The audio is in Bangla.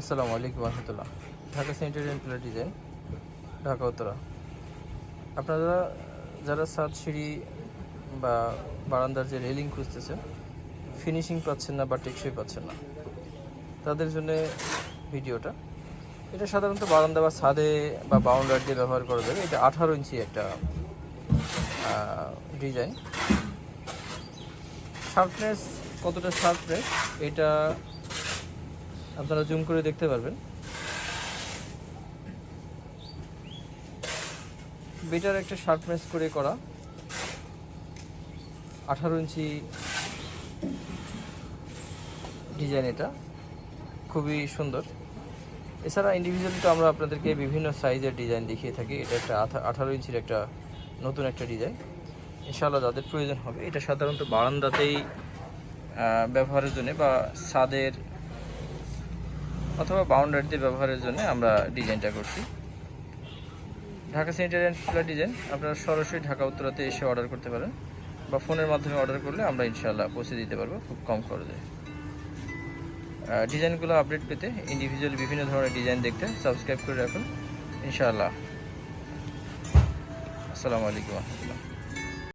আসসালামু আলাইকুম রহমতুল্লাহ। Dhaka Centurion plate design Dhaka Uttara. আপনারা যারা সাত সিঁড়ি বা বারান্দার যে রেলিং খুঁজতেছেন ফিনিশিং পাচ্ছেন না বা টেকসই পাচ্ছেন না, তাদের জন্য ভিডিওটা। এটা সাধারণত বারান্দা বা ছাদে বা বাউন্ডার দিয়ে ব্যবহার করা যাবে। এটা আঠারো ইঞ্চি একটা ডিজাইন শার্পনেস কতটা শার্পনেস এটা আপনারা জুম করে দেখতে পারবেন। বেটার একটা শার্পনেস করে করা। আঠারো ইঞ্চি ডিজাইন এটা। খুবই সুন্দর। এছাড়া ইন্ডিভিজুয়ালি তো আমরা আপনাদেরকে বিভিন্ন সাইজের ডিজাইন দেখিয়ে থাকি। এটা একটা আঠারো ইঞ্চির একটা নতুন একটা ডিজাইন ইনশাআল্লাহ যাদের প্রয়োজন হবে। এটা সাধারণত বারান্দাতেই ব্যবহারের জন্য বা ছাদের অথবা বাউন্ডারিতে ব্যবহারের জন্য আমরা ডিজাইনটা করছি। ঢাকা সেন্টারিয়ান ফ্ল্যাট ডিজাইন আপনারা সরাসরি ঢাকা উত্তরাতে এসে অর্ডার করতে পারেন বা ফোনের মাধ্যমে অর্ডার করলে আমরা ইনশাল্লাহ পৌঁছে দিতে পারব খুব কম খরচে। ডিজাইনগুলো আপডেট পেতে ইন্ডিভিজুয়াল বিভিন্ন ধরনের ডিজাইন দেখতে সাবস্ক্রাইব করে রাখুন। ইনশাআল্লাহ। আসসালামু আলাইকুম। রহমতুল্লাহ